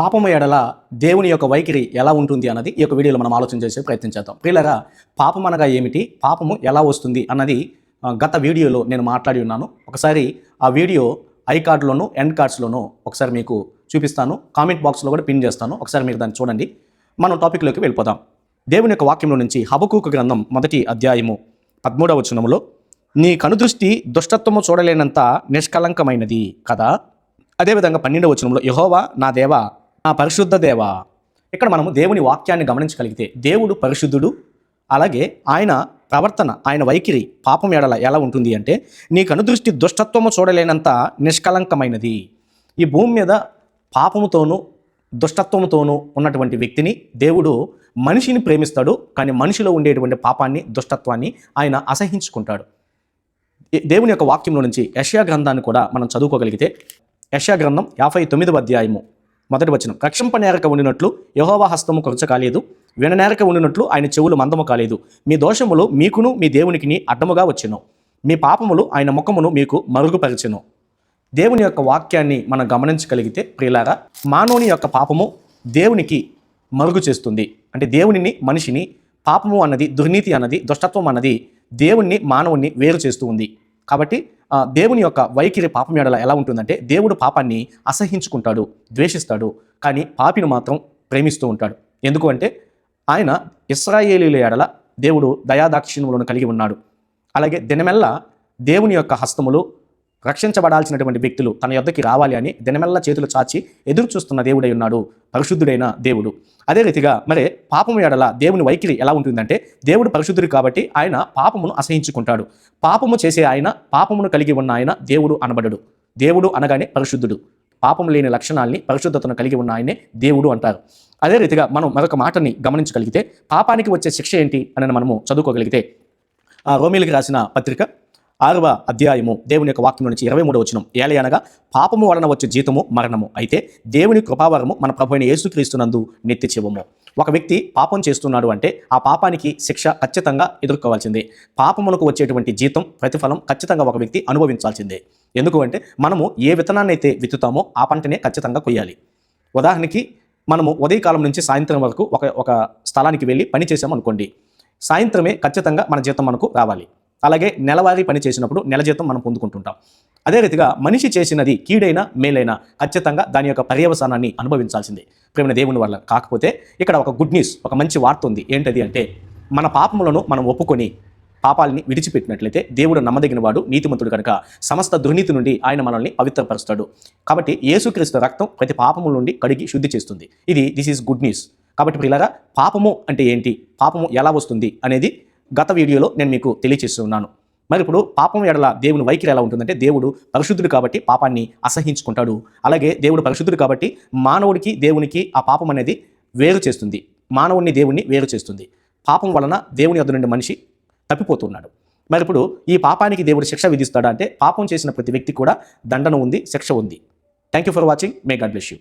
పాపము ఎడల దేవుని యొక్క వైఖరి ఎలా ఉంటుంది అన్నది ఈ యొక్క వీడియోలో మనం ఆలోచన చేసే ప్రయత్నం చేద్దాం. ప్రియులరా పాపం అనగా ఏమిటి? పాపము ఎలా వస్తుంది అన్నది గత వీడియోలో నేను మాట్లాడి ఉన్నాను. ఒకసారి ఆ వీడియో ఐ కార్డ్లోను ఎండ్ కార్డ్స్లోను ఒకసారి మీకు చూపిస్తాను. కామెంట్ బాక్స్లో కూడా పిన్ చేస్తాను. ఒకసారి మీరు దాన్ని చూడండి. మనం టాపిక్లోకి వెళ్ళిపోదాం. దేవుని యొక్క వాక్యంలో నుంచి హబకూక గ్రంథం మొదటి అధ్యాయము పదమూడవ వచనములో నీ కనుదృష్టి దుష్టత్వము చూడలేనంత నిష్కలంకమైనది కదా? అదేవిధంగా పన్నెండవ వచనంలో యహోవా నా దేవా నా పరిశుద్ధ దేవ ఇక్కడ మనము దేవుని వాక్యాన్ని గమనించగలిగితే దేవుడు పరిశుద్ధుడు అలాగే ఆయన ప్రవర్తన ఆయన వైఖరి పాపం ఎడల ఎలా ఉంటుంది అంటే నీ కనుదృష్టి దుష్టత్వము చూడలేనంత నిష్కలంకమైనది. ఈ భూమి మీద పాపముతోనూ దుష్టత్వముతోనూ ఉన్నటువంటి వ్యక్తిని దేవుడు మనిషిని ప్రేమిస్తాడు కానీ మనిషిలో ఉండేటువంటి పాపాన్ని దుష్టత్వాన్ని ఆయన అసహించుకుంటాడు. దేవుని యొక్క వాక్యంలో నుంచి యష్యా గ్రంథాన్ని కూడా మనం చదువుకోగలిగితే యష్యా గ్రంథం యాభై తొమ్మిదవ అధ్యాయము. మొదటి వచనం. రక్షింపనేరక ఉండినట్లు యహోవా హస్తము కొరచ కాలేదు. విననేరక ఉండినట్లు ఆయన చెవులు మందము కాలేదు. మీ దోషములు మీకును మీ దేవునికిని అడ్డముగా వచ్చెను. మీ పాపములు ఆయన ముఖమును మీకు మరుగుపరిచెను. దేవుని యొక్క వాక్యాన్ని మనం గమనించగలిగితే ప్రియులారా మానవుని యొక్క పాపము దేవునికి మరుగు చేస్తుంది. అంటే దేవునిని మనిషిని పాపము అన్నది దుర్నీతి అన్నది దుష్టత్వం అన్నది దేవుణ్ణి మానవుణ్ణి వేరు చేస్తూ ఉంది. కాబట్టి ఆ, దేవుని యొక్క వైఖరి పాపం ఎడల ఎలా ఉంటుందంటే దేవుడు పాపాన్ని అసహించుకుంటాడు ద్వేషిస్తాడు కానీ పాపిని మాత్రం ప్రేమిస్తూ ఉంటాడు. ఎందుకు అంటే ఆయన ఇస్రాయేలీల ఎడల దేవుడు దయాదాక్షిణ్యములను కలిగి ఉన్నాడు. అలాగే దినమెల్లా దేవుని యొక్క హస్తములు రక్షించబడాల్సినటువంటి వ్యక్తులు తన యొద్దకి రావాలి అని దినమెల్ల చేతులు చాచి ఎదురు చూస్తున్న దేవుడై ఉన్నాడు పరిశుద్ధుడైన దేవుడు. అదే రీతిగా మరి పాపము ఎడల దేవుని వైఖరి ఎలా ఉంటుందంటే దేవుడు పరిశుద్ధుడు కాబట్టి ఆయన పాపమును అసహించుకుంటాడు. పాపము చేసే ఆయన పాపమును కలిగి ఉన్న ఆయన దేవుడు అనబడడు. దేవుడు అనగానే పరిశుద్ధుడు. పాపం లేని లక్షణాల్ని పరిశుద్ధతను కలిగి ఉన్న ఆయనే దేవుడు అంటారు. అదే రీతిగా మనం మరొక మాటని గమనించగలిగితే పాపానికి వచ్చే శిక్ష ఏంటి అని మనము చదువుకోగలిగితే ఆ రోమిలికి రాసిన పత్రిక ఆరవ అధ్యాయము దేవుని యొక్క వాక్యం నుంచి ఇరవై మూడు వచనం. ఏలే అనగా పాపము వలన వచ్చే జీతము మరణము. అయితే దేవుని కృపావరము మన ప్రభు అయిన యేసుక్రీస్తునందు నిత్య ఒక వ్యక్తి పాపం చేస్తున్నాడు అంటే ఆ పాపానికి శిక్ష ఖచ్చితంగా ఎదుర్కోవాల్సిందే. పాపములకు వచ్చేటువంటి జీతం ప్రతిఫలం ఖచ్చితంగా ఒక వ్యక్తి అనుభవించాల్సిందే. ఎందుకు అంటే మనము ఏ విత్తనాన్ని అయితే విత్తుతామో ఆ పంటనే ఖచ్చితంగా కొయ్యాలి. ఉదాహరణకి మనము ఉదయకాలం నుంచి సాయంత్రం వరకు ఒక ఒక స్థలానికి వెళ్ళి పని చేసామనుకోండి సాయంత్రమే ఖచ్చితంగా మన జీతం మనకు రావాలి. అలాగే నెలవారీ పని చేసినప్పుడు నెల జీతం మనం పొందుకుంటుంటాం. అదే రీతిగా మనిషి చేసినది కీడైనా మేలైనా ఖచ్చితంగా దాని యొక్క పర్యవసానాన్ని అనుభవించాల్సిందే. ప్రేమ దేవుని వల్ల కాకపోతే ఇక్కడ ఒక గుడ్ న్యూస్ ఒక మంచి వార్త ఉంది. ఏంటది అంటే మన పాపములను మనం ఒప్పుకొని పాపాలని విడిచిపెట్టినట్లయితే దేవుడు నమ్మదగిన వాడు నీతిమంతుడు కనుక సమస్త దుర్నీతి నుండి ఆయన మనల్ని పవిత్రపరుస్తాడు. కాబట్టి యేసుక్రీస్తు రక్తం ప్రతి పాపము నుండి కడిగి శుద్ధి చేస్తుంది. ఇది దిస్ ఈజ్ గుడ్ న్యూస్ కాబట్టి ప్రియులారా పాపము అంటే ఏంటి? పాపము ఎలా వస్తుంది అనేది గత వీడియోలో నేను మీకు తెలియచేస్తున్నాను. మరి ఇప్పుడు పాపం ఎడల దేవుని వైఖరి ఎలా ఉంటుందంటే దేవుడు పరిశుద్ధుడు కాబట్టి పాపాన్ని అసహించుకుంటాడు. అలాగే దేవుడు పరిశుద్ధుడు కాబట్టి మానవుడికి దేవునికి ఆ పాపం అనేది వేరు చేస్తుంది. మానవుడిని దేవుణ్ణి వేరు చేస్తుంది. పాపం వలన దేవుని వద్ద నుండి మనిషి తప్పిపోతున్నాడు. మరి ఇప్పుడు ఈ పాపానికి దేవుడు శిక్ష విధిస్తాడా అంటే పాపం చేసిన ప్రతి వ్యక్తి కూడా దండన ఉంది శిక్ష ఉంది. Thank you for watching may God bless you